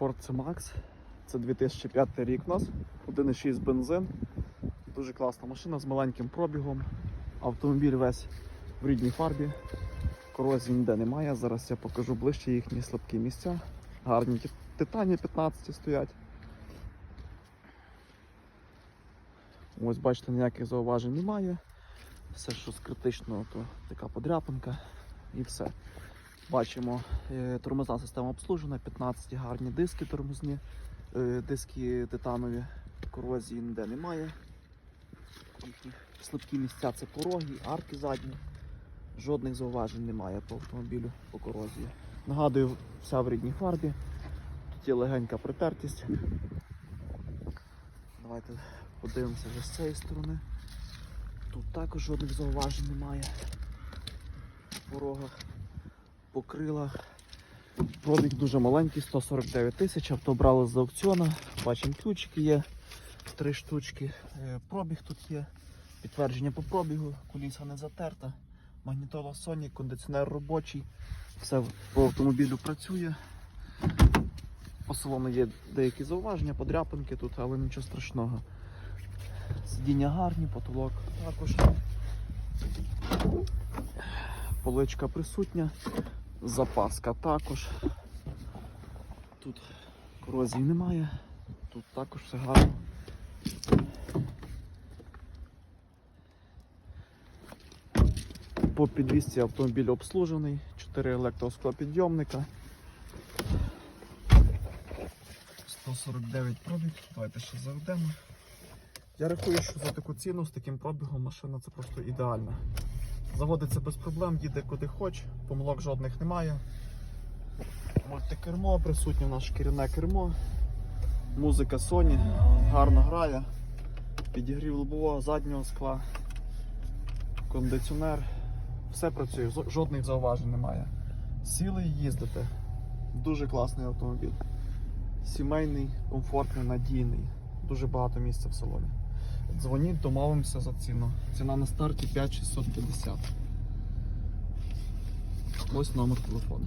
Ford C-Max. Це 2005 рік у нас. 1,6 бензин. Дуже класна машина з маленьким пробігом. Автомобіль весь в рідній фарбі. Корозії ніде немає. Зараз я покажу ближче їхні слабкі місця. Гарні титані 15 стоять. Ось бачите, ніяких зауважень немає. Все, що з критичного, то така подряпинка і все. Бачимо, е, тормозна система обслужена, 15 гарні диски тормозні, е, диски титанові, корозії ніде немає. Слабкі місця це пороги, арки задні. Жодних зауважень немає по автомобілю по корозії. Нагадую, вся в рідній фарбі. Тут є легенька притертість. Давайте подивимося вже з цієї сторони. Тут також жодних зауважень немає. По порогах, по крилах. Пробіг дуже маленький, 149 тисяч. Авто брали з аукціону. Бачимо, ключики є. Три штучки. Е, Пробіг тут є. Підтвердження по пробігу, куліса не затерта. Магнітола Sony, кондиціонер робочий. Все по автомобілю працює. По салону є деякі зауваження, подряпинки тут, але нічого страшного. Сидіння гарні, потолок також. Поличка присутня, запаска також. Тут корозії немає, тут також все гарно. По підвісці автомобіль обслужений, 4 електросклопідйомника. 149 пробіг, давайте ще заведемо. Я рахую, що за таку ціну з таким пробігом машина це просто ідеальна. Заводиться без проблем, їде куди хоч, помилок жодних немає. Мультикермо, присутнє наше керівне кермо. Музика Sony гарно грає. Підігрів лобового заднього скла, кондиціонер. Все працює, жодних зауважень немає. Сіли і їздите. Дуже класний автомобіль. Сімейний, комфортний, надійний. Дуже багато місця в салоні. Дзвоніть, домовимося за ціну. Ціна на старті 5650. Ось номер телефону.